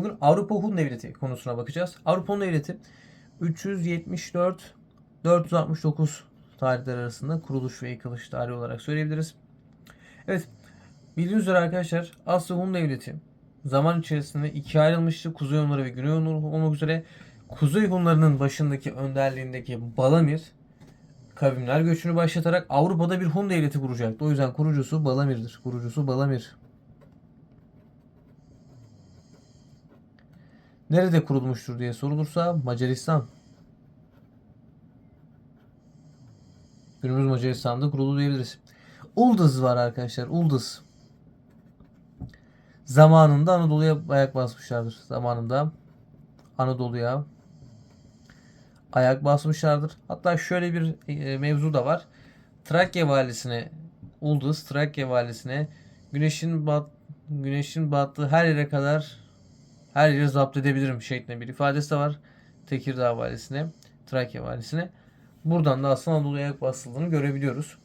bugün Avrupa Hun Devleti konusuna bakacağız. Avrupa Hun Devleti 374 469 tarihler arasında kuruluş ve yıkılış tarihi olarak söyleyebiliriz. Evet. Bildiğiniz üzere arkadaşlar Asya Hun Devleti zaman içerisinde ikiye ayrılmıştı. Kuzey Hunları ve Güney Hunları olmak üzere Kuzey Hunlarının başındaki önderliğindeki Balamir kavimler göçünü başlatarak Avrupa'da bir Hun devleti kuracaktı. O yüzden kurucusu Balamir'dir. Kurucusu Balamir. Nerede kurulmuştur diye sorulursa Macaristan. Günümüz Macaristan'da kuruldu diyebiliriz. Ulduz var arkadaşlar. Ulduz. Zamanında Anadolu'ya ayak basmışlardır. Zamanında Anadolu'ya ayak basmışlardır. Hatta şöyle bir e, mevzu da var. Trakya valisine Ulduz Trakya valisine güneşin bat güneşin battığı her yere kadar her yeri zapt edebilirim şeklinde bir ifadesi de var. Tekirdağ valisine, Trakya valisine. Buradan da aslında Anadolu'ya ayak basıldığını görebiliyoruz.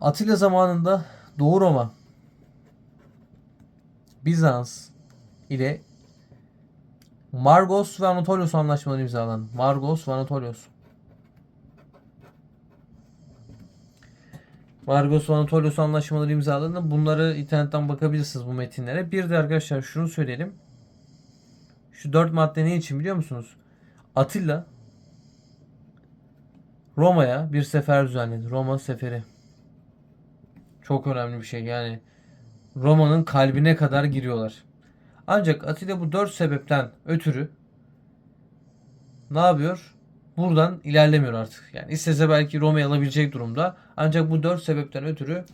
Atilla zamanında Doğu Roma, Bizans ile Margos ve Anatolios anlaşmaları imzalanan. Margos ve Anatolios. Margos Anatolios anlaşmaları imzaladığında bunları internetten bakabilirsiniz bu metinlere. Bir de arkadaşlar şunu söyleyelim. Şu dört madde ne için biliyor musunuz? Atilla Roma'ya bir sefer düzenledi. Roma seferi. Çok önemli bir şey yani. Roma'nın kalbine kadar giriyorlar. Ancak Atilla bu dört sebepten ötürü ne yapıyor? Buradan ilerlemiyor artık. Yani istese belki Roma'yı alabilecek durumda. Ancak bu dört sebepten ötürü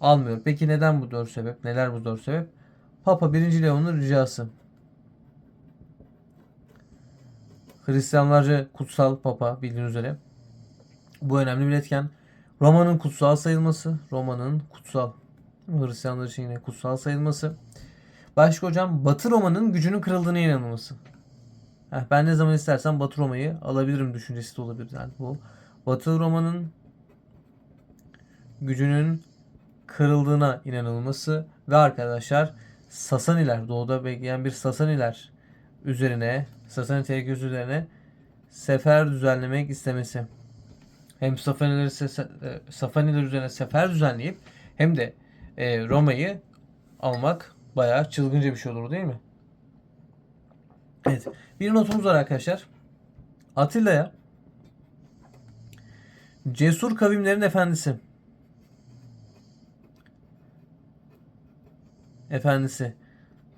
almıyor. Peki neden bu dört sebep? Neler bu dört sebep? Papa 1. Leon'un ricası. Hristiyanlarca kutsal papa bildiğiniz üzere. Bu önemli bir etken. Roma'nın kutsal sayılması. Roma'nın kutsal. Hristiyanlar için yine kutsal sayılması. Başka hocam Batı Roma'nın gücünün kırıldığına inanılması. Ben ne zaman istersem Batı Roma'yı alabilirim düşüncesi de olabilir. Yani bu Batı Roma'nın gücünün kırıldığına inanılması ve arkadaşlar Sasaniler doğuda bekleyen bir Sasaniler üzerine Sasani tehlikesi üzerine sefer düzenlemek istemesi. Hem Safaniler, Safaniler üzerine sefer düzenleyip hem de e, Roma'yı almak bayağı çılgınca bir şey olur değil mi? Evet. Bir notumuz var arkadaşlar. Atilla'ya cesur kavimlerin efendisi. Efendisi.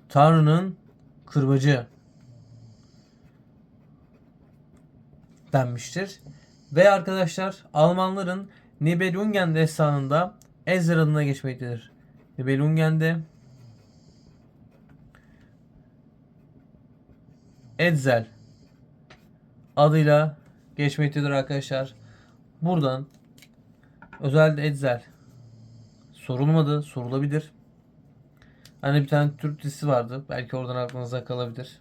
Tanrı'nın kırbacı denmiştir. Ve arkadaşlar Almanların Nibelungen destanında Ezra adına geçmektedir. Nibelungen'de Edzel adıyla geçmektedir arkadaşlar. Buradan özellikle Edzel sorulmadı, sorulabilir. Hani bir tane Türk dizisi vardı. Belki oradan aklınıza kalabilir.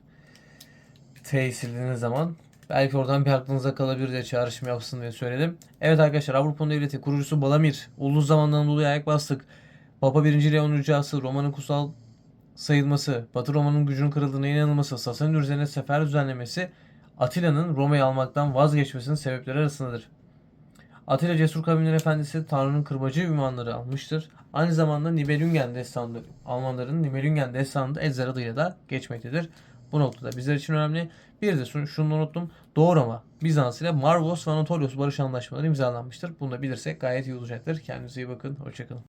T'yi sildiğiniz zaman. Belki oradan bir aklınıza kalabilir diye çağrışım yapsın diye söyledim. Evet arkadaşlar Avrupa'nın devleti kurucusu Balamir. Ulus zamandan dolayı ayak bastık. Papa 1. Leon ricası, Roma'nın kutsal sayılması, Batı Roma'nın gücünün kırıldığına inanılması, Sasani üzerine sefer düzenlemesi Atilla'nın Roma'yı almaktan vazgeçmesinin sebepleri arasındadır. Atilla Cesur Kavimler Efendisi Tanrı'nın kırbacı ünvanları almıştır. Aynı zamanda Nibelungen destanı, Almanların Nibelungen destanında Edzer adıyla da geçmektedir. Bu noktada bizler için önemli. Bir de şunu unuttum. Doğu Roma, Bizans ile Marvos ve Anatolios barış anlaşmaları imzalanmıştır. Bunu da bilirsek gayet iyi olacaktır. Kendinize iyi bakın. Hoşçakalın.